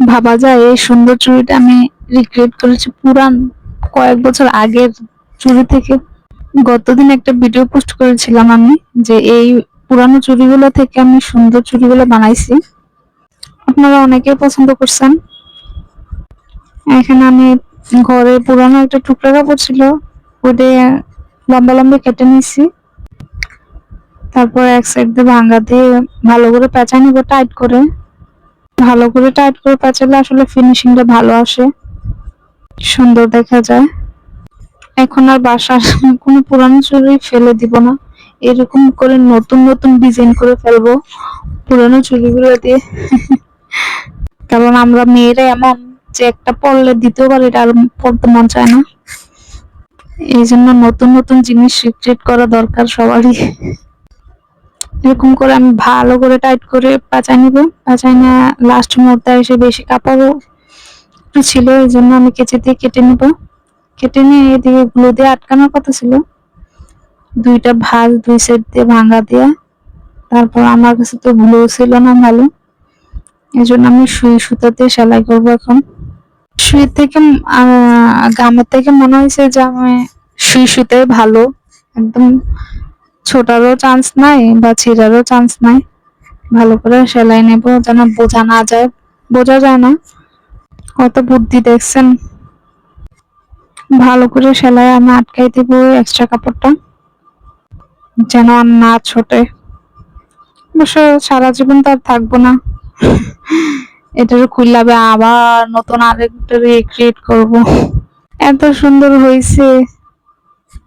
ভাবা যায়, এই সুন্দর চুড়িটা আমি রিক্রিয়েট করেছি পুরান কয়েক বছর আগের চুড়ি থেকে। গতদিন একটা ভিডিও পোস্ট করেছিলাম আমি যে এই পুরানো চুড়িগুলো থেকে আমি সুন্দর চুড়িগুলো বানাইছি। আপনারা অনেকে পছন্দ করছেন। এখানে আমি ঘরে পুরানো একটা টুকরা কাপড় ছিল ওটা লম্বা লম্বা কেটে নিয়েছি। তারপর এক সাইড দিয়ে ভাঙ্গা দিয়ে ভালো করে পেঁচা নিব টাইট করে। ভালো করে টাইট করে পেঁচালে আসলে ফিনিশিংটা ভালো আসে। সুন্দর দেখা যায়। এখন আর বাসার কোনো পুরানো চুড়ি ফেলে দিব না। এরকম করে নতুন নতুন ডিজাইন করে ফেলব। পুরানো চুড়িগুলো দিয়ে। কারণ আমরা মেয়েরা এমন যে একটা পরলে দ্বিতীয়বার এটা আর পড়তে মন চায় না। এই জন্য নতুন নতুন জিনিস রিক্রিয়েট করা দরকার সবারই। এরকম করে আমি ভালো করে টাইট করে পাচাই নিব। পাচাই না লাস্ট মুহূর্তে এসে বেশি কাপড়ও একটু ছিল, এই জন্য আমি কেচে দিয়ে কেটে নিব। কেটে নিয়ে এদিকে গুলো দিয়ে আটকানোর কথা ছিল। দুইটা ভাঁজ দুই সেট দিয়ে ভাঙা দিয়ে, তারপর আমার কাছে তো গ্লু ছিল না ভালো। এই জন্য আমি সুই সুতা দিয়ে সেলাই করব এখন। সুই থেকে গামের থেকে মনে হয়েছে যে আমি সুই সুতাই ভালো। একদম ছোটারও চান্স নাই বা ছিঁড়ারও চান্স নাই। ভালো করে সেলাই নেব যেন বোঝা না যায়। বোঝা যায় না। কত বুদ্ধি দেখছেন। ভালো করে সেলাই আমি আটকাই দিব এক্সট্রা কাপড়টা। যেন আর না ছোটে। অবশ্য সারা জীবন তো আর থাকব না। এটার খুললাবে আবার নতুন আরেকটা রিক্রিয়েট করব। এত সুন্দর হয়েছে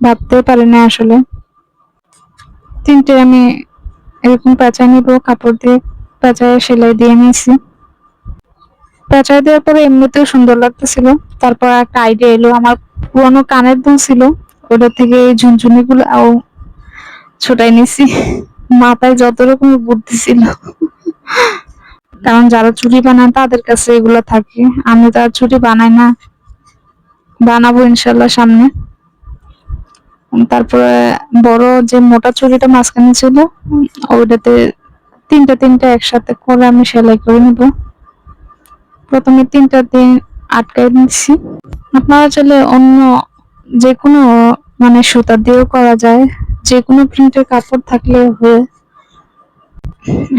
ভাবতে পারি না আসলে। তিনটে আমি এরকম পেঁচা নিব, কাপড় দিয়ে পেঁচায় সেলাই দিয়ে নিয়েছি। পেঁচায় দেওয়ার পরে এমনিতেও সুন্দর লাগতেছিল। তারপর একটা আইডিয়া এলো, আমার পুরোনো কানের দুল ছিল, ওটা থেকে এই ঝুনঝুনি গুলো ছোটাই নিছি মাথায় যত রকমের বুদ্ধি ছিল। কারণ যারা চুড়ি বানায় তাদের কাছে এগুলো থাকে। আমি তো আর চুড়ি বানাই না। বানাবো ইনশাল্লাহ সামনে। তারপরে বড় যে মোটা চুরিটা মাঝখানে ছিল, ওইটাতে তিনটা তিনটা একসাথে করে আমি সেলাই করে নিব। প্রথমে তিনটা দিন আটকাই নিচ্ছি আপনারা চাইলে অন্য যে কোনো মানে সুতা দিয়েও করা যায়। যে কোনো প্রিন্টের কাপড় থাকলে হয়ে।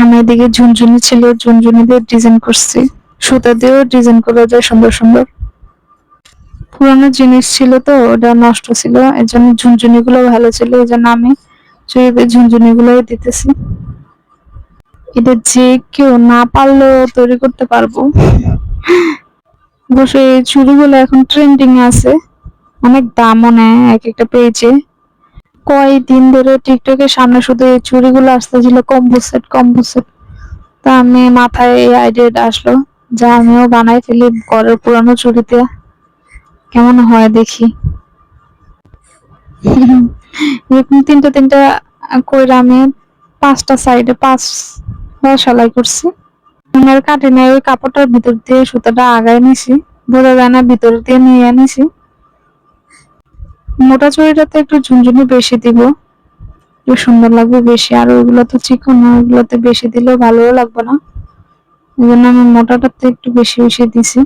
আমি এদিকে ঝুনঝুনি ছিল, ঝুনঝুনি দিয়ে ডিজাইন করছি। সুতা দিয়েও ডিজাইন করা যায় সুন্দর সুন্দর। পুরানো জিনিস ছিল তো, ওটা নষ্ট ছিল। এর জন্য ঝুনঝুনি গুলো ভালো ছিল, এই জন্য আমি চুড়িতে ঝুনঝুনি গুলোই দিতেছি। এটা যে কেউ না পারলেও তৈরি করতে পারব। অবশ্য এই চুড়িগুলো এখন ট্রেন্ডিং আছে। অনেক দামও নেয় এক একটা পেয়েছে কয়েকদিন ধরে টিকটকের সামনে শুধু এই চুড়িগুলো আসতেছিল কম্বো সেট কম্বো সেট তা আমি মাথায় এই আইডিয়াটা আসলো যা আমিও বানাই ফেলি ঘরের পুরানো চুড়িতে কেমন হয় দেখি। তিনটা তিনটা কইরা আমি পাঁচটা সাইডে পাঁচ সেলাই করছি। আমার কাটে নাই ওই কাপড়টার ভিতর দিয়ে সুতাটা আগায় নিছি বোঝা যায় না ভিতর দিয়ে নিয়ে নিছি। মোটা চুড়িটাতে একটু ঝুনঝুনি বেশি দিব, একটু সুন্দর লাগবে বেশি, আর ওইগুলো তো চিকন, ওইগুলোতে বেশি দিলেও ভালোও লাগবে না। এই জন্য আমি মোটাটাতে একটু বেশি বেশি দিছি।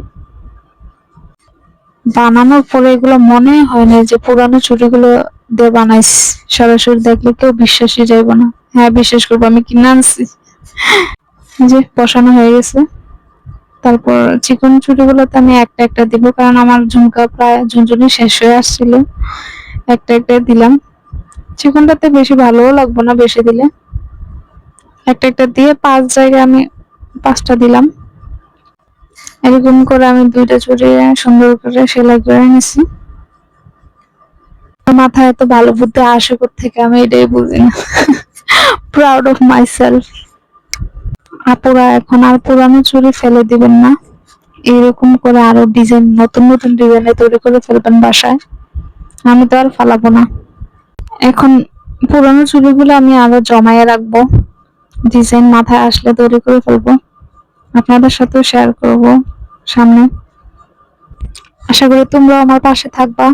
বানানোর পরে এগুলো মনে হয় না যে পুরানো চুড়িগুলো দিয়ে বানাইছি। সরাসরি দেখলে কেউ বিশ্বাসই যাইব না। হ্যাঁ বিশ্বাস করব, আমি কিনে আনছি। যে বসানো হয়ে গেছে। তারপর চিকন চুড়িগুলোতে আমি একটা একটা দিব, কারণ আমার ঝুমকা প্রায় ঝুনঝুনি শেষ হয়ে আসছিল। একটা একটা দিলাম। চিকনটাতে বেশি ভালোও লাগবো না বেশি দিলে। একটা একটা দিয়ে পাঁচ জায়গায় আমি পাঁচটা দিলাম। এরকম করে আমি দুইটা চুড়ি সুন্দর করে সেলাই করে নিছি মাথায় এত ভালো বুদ্ধি আসে থেকে আমি এটাই বুঝি না। প্রাউড অফ মাই সেলফ আপুরা, এখন আর পুরানো চুড়ি ফেলে দিবেন না। এরকম করে আরও ডিজাইন নতুন নতুন ডিজাইনে তৈরি করে ফেলবেন বাসায়। আমি তো আর ফালাবো না। এখন পুরানো চুড়িগুলো আমি আরও জমায়ে রাখব। ডিজাইন মাথায় আসলে তৈরি করে ফেলব। আপনাদের সাথেও শেয়ার করব। সামনে। আশা করি তোমরা আমার পাশে থাকবা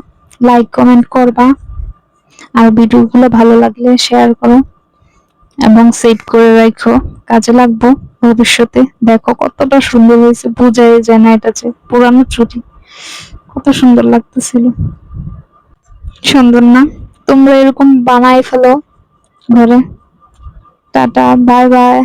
লাইক কমেন্ট করবা, আর ভিডিওগুলো ভালো লাগলে শেয়ার করো এবং সেভ করে রাখো। কাজে লাগবো ভবিষ্যতে। দেখো কতটা সুন্দর হয়েছে, বোঝাই যায় না এটা যে পুরানো ছুটি। কত সুন্দর লাগতেছিল। সুন্দর না? তোমরা এরকম বানাই ফেলো ঘরে। Tata bye bye